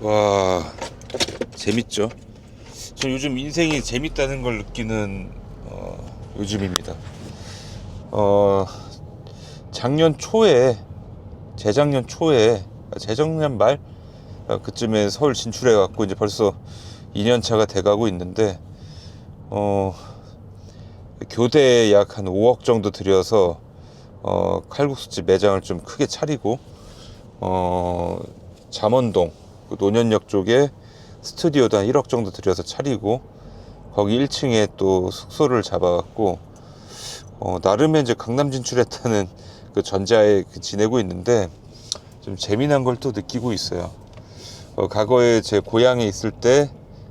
와 재밌죠. 저 요즘 인생이 재밌다는 걸 느끼는 어, 요즘입니다. 어 작년 초에 재작년 초에 아, 재작년 말 어, 그쯤에 서울 진출해 갖고 이제 벌써 2년 차가 돼 가고 있는데 어 교대에 약 한 5억 정도 들여서 어 칼국수집 매장을 좀 크게 차리고 어 잠원동 그 논현역 쪽에 스튜디오도 한 1억 정도 들여서 차리고 거기 1층에 또 숙소를 잡아갖고 어, 나름의 이제 강남 진출했다는 그 전자에 그 지내고 있는데 좀 재미난 걸 또 느끼고 있어요. 어, 과거에 제 고향에 있을 때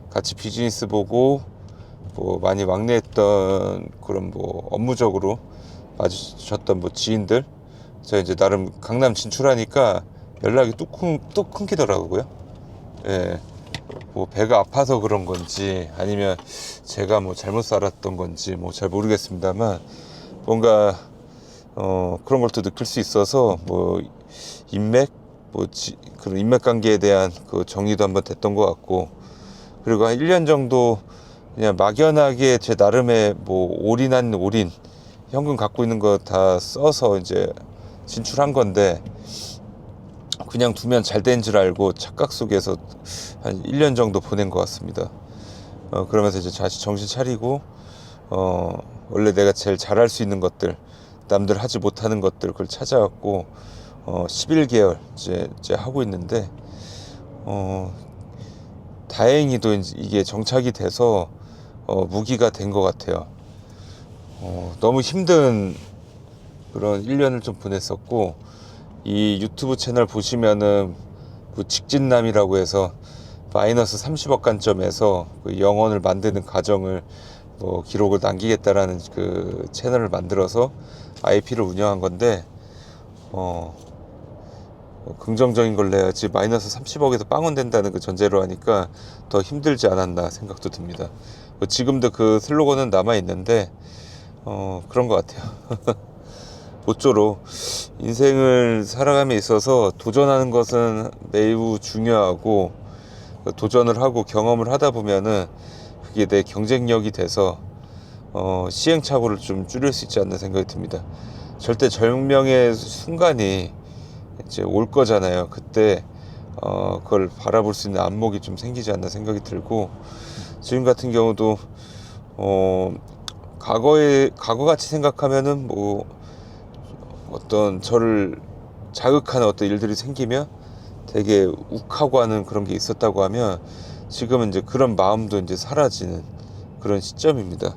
같이 비즈니스 보고 뭐 많이 왕래했던 그런 뭐 업무적으로 마주쳤던 뭐 지인들 제가 이제 나름 강남 진출하니까 연락이 뚝, 끊, 뚝 끊기더라고요. 예. 뭐 배가 아파서 그런 건지 아니면 제가 뭐 잘못 살았던 건지 뭐 잘 모르겠습니다만 뭔가 어 그런 걸 또 느낄 수 있어서 뭐 인맥 뭐 지, 그런 인맥 관계에 대한 그 정리도 한번 됐던 것 같고 그리고 한 1년 정도 그냥 막연하게 제 나름의 뭐 올인한 올인 현금 갖고 있는 거 다 써서 이제 진출한 건데 그냥 두면 잘 된 줄 알고 착각 속에서 한 1년 정도 보낸 것 같습니다. 어, 그러면서 이제 다시 정신 차리고, 어, 원래 내가 제일 잘할 수 있는 것들, 남들 하지 못하는 것들, 그걸 찾아갖고, 어, 11개월 이제, 이제 하고 있는데, 어, 다행히도 이제 이게 정착이 돼서, 어, 무기가 된 것 같아요. 어, 너무 힘든 그런 1년을 좀 보냈었고, 이 유튜브 채널 보시면은 그 직진남이라고 해서 마이너스 30억 관점에서 그 영혼을 만드는 과정을 뭐 기록을 남기겠다라는 그 채널을 만들어서 IP를 운영한 건데 어 어, 긍정적인 걸 내야지 마이너스 30억에서 빵원 된다는 그 전제로 하니까 더 힘들지 않았나 생각도 듭니다. 뭐 지금도 그 슬로건은 남아 있는데 어 그런 것 같아요. 모쪼록 인생을 살아감에 있어서 도전하는 것은 매우 중요하고 도전을 하고 경험을 하다 보면은 그게 내 경쟁력이 돼서 어, 시행착오를 좀 줄일 수 있지 않나 생각이 듭니다. 절대 절명의 순간이 이제 올 거잖아요. 그때 어, 그걸 바라볼 수 있는 안목이 좀 생기지 않나 생각이 들고 지금 같은 경우도 어, 과거에 과거 같이 생각하면은 뭐 어떤 저를 자극하는 어떤 일들이 생기면 되게 욱하고 하는 그런 게 있었다고 하면 지금은 이제 그런 마음도 이제 사라지는 그런 시점입니다.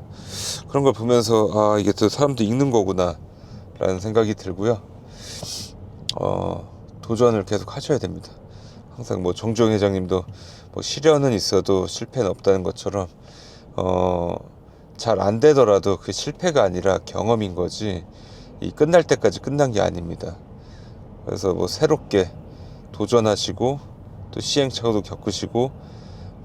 그런 걸 보면서 아 이게 또 사람도 읽는 거구나 라는 생각이 들고요. 어 도전을 계속 하셔야 됩니다. 항상 뭐 정주영 회장님도 뭐 시련은 있어도 실패는 없다는 것처럼 어 잘 안 되더라도 그 실패가 아니라 경험인 거지 이 끝날 때까지 끝난 게 아닙니다. 그래서 뭐 새롭게 도전하시고 또 시행착오도 겪으시고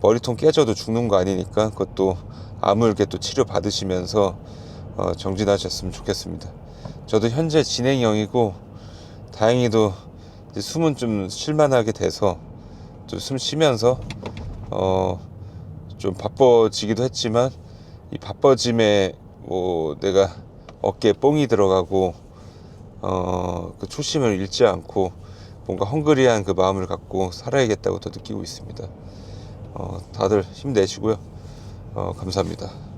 머리통 깨져도 죽는 거 아니니까 그것도 아물게 또 치료 받으시면서 어, 정진하셨으면 좋겠습니다. 저도 현재 진행형이고 다행히도 숨은 좀 쉴만하게 돼서 좀 숨 쉬면서 어, 좀 바빠지기도 했지만 이 바빠짐에 뭐 내가 어깨에 뽕이 들어가고 어, 그 초심을 잃지 않고 뭔가 헝그리한 그 마음을 갖고 살아야겠다고 더 느끼고 있습니다. 어, 다들 힘내시고요. 어, 감사합니다.